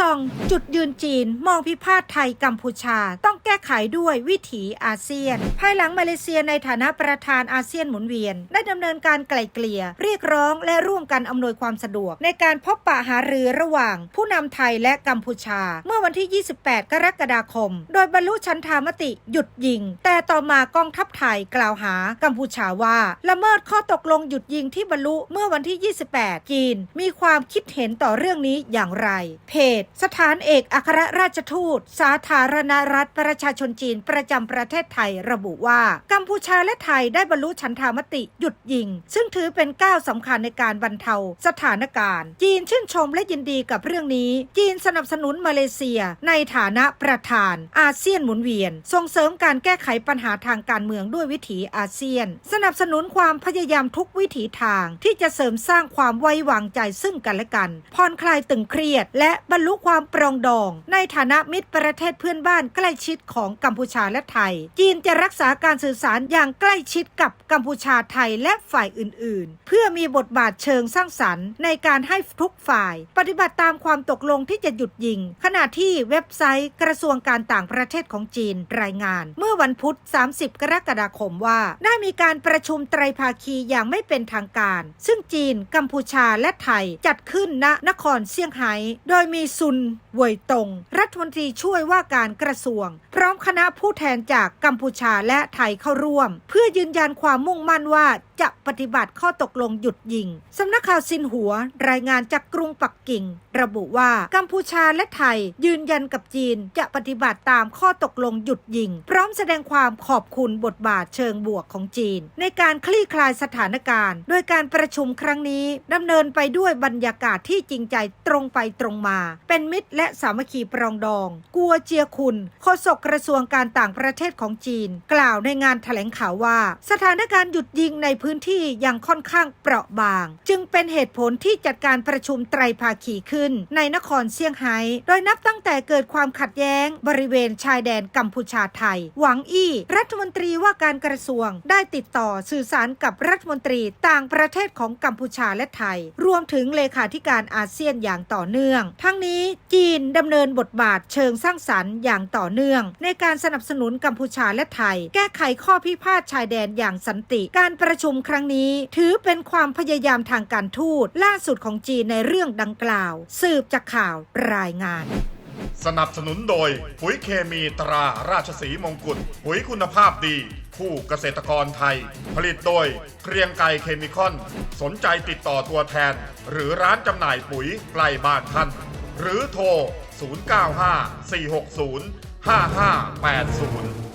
ซอง จุดยืนจีน มองพิพาทไทยกัมพูชา ต้องแก้ไขด้วยวิถีอาเซียน ภายหลังมาเลเซียในฐานะประธานอาเซียนหมุนเวียน ได้ดำเนินการไกล่เกลี่ย เรียกร้องและร่วมกันอำนวยความสะดวก ในการพบปะหารือระหว่าง ผู้นำไทยและกัมพูชา เมื่อวันที่ 28 กรกฎาคม โดยบรรลุชันธามติหยุดยิง แต่ต่อมากองทัพไทยกล่าวหากัมพูชาว่า ละเมิดข้อตกลงหยุดยิงที่บรรลุเมื่อวันที่ 28 จีน มีความคิดเห็นต่อเรื่องนี้อย่างไร เพจสถานเอกอัครราชทูต สาธารณรัฐประชาชนจีนประจำประเทศไทยระบุว่า กัมพูชาและไทยได้บรรลุฉันทามติหยุดยิง ซึ่งถือเป็นก้าวสำคัญในการบรรเทาสถานการณ์ จีนชื่นชมและยินดีกับเรื่องนี้ จีนสนับสนุนมาเลเซีย ในฐานะประธาน อาเซียนหมุนเวียน ส่งเสริมการแก้ไขปัญหาทางการเมืองด้วยวิถีอาเซียน สนับสนุนความพยายามทุกวิถีทาง ที่จะเสริมสร้างความไว้วางใจซึ่งกันและกันผ่อนคลายตึงเครียด และบรรลุความปรองดอง ในฐานะมิตรประเทศเพื่อนบ้านใกล้ชิดของกัมพูชาและไทย จีนจะรักษาการสื่อสารอย่างใกล้ชิดกับกัมพูชาไทยและฝ่ายอื่น ๆ เพื่อมีบทบาทเชิงสร้างสรรค์ ในการให้ทุกฝ่าย ปฏิบัติตามความตกลงที่จะหยุดยิง ขณะที่เว็บไซต์กระทรวงการต่างประเทศของจีนรายงาน เมื่อวันพุธ 30 กรกฎาคมว่า ได้มีการประชุมไตรภาคีอย่างไม่เป็นทางการ ซึ่งจีน กัมพูชาและไทยจัดขึ้นณนครเซี่ยงไฮ้โดยมีซุนเวยตง รัฐมนตรีช่วยว่าการกระทรวง พร้อมคณะผู้แทนจากกัมพูชาและไทยเข้าร่วม เพื่อยืนยันความมุ่งมั่นว่าจะปฏิบัติข้อตกลงหยุดยิง สำนักข่าวซินหัว รายงานจากกรุงปักกิ่ง ระบุว่ากัมพูชาและไทย ยืนยันกับจีนจะปฏิบัติตามข้อตกลงหยุดยิง พร้อมแสดงความขอบคุณบทบาทเชิงบวกของจีน ในการคลี่คลายสถานการณ์ โดยการประชุมครั้งนี้ดำเนินไปด้วยบรรยากาศที่จริงใจตรงไปตรงมาเป็นมิตรและสามัคคีปรองดอง กัวเจียคุณโฆษกกระทรวงการต่างประเทศของจีน กล่าวในงานแถลงข่าวว่า สถานการณ์หยุดยิงในพื้นที่ยังค่อนข้างเปราะบาง จึงเป็นเหตุผลที่จัดการประชุมไตรภาคีขึ้น ในนครเซี่ยงไฮ้ โดยนับตั้งแต่เกิดความขัดแย้ง บริเวณชายแดนกัมพูชาไทย หวังอี้ รัฐมนตรีว่าการกระทรวง ได้ติดต่อสื่อสารกับรัฐมนตรีต่างประเทศของกัมพูชาและไทย รวมถึงเลขาธิการอาเซียนอย่างต่อเนื่อง ทั้งนี้จีนดำเนินบทบาทเชิงสร้างสรรค์อย่างต่อเนื่อง ในการสนับสนุนกัมพูชาและไทย แก้ไขข้อพิพาทชายแดนอย่างสันติ การประชุมครั้งนี้ ถือเป็นความพยายามทางการทูตล่าสุดของจีนในเรื่องดังกล่าว สืบจากข่าวรายงานสนับสนุนโดย ปุ๋ยเคมีตราราชสีมงกุฎปุ๋ยคุณภาพดี คู่เกษตรกรไทย ผลิตโดยเกรียงไกรเคมีคอน สนใจติดต่อตัวแทน หรือร้านจำหน่ายปุ๋ยใกล้บ้านท่าน หรือโทร 095 460 5580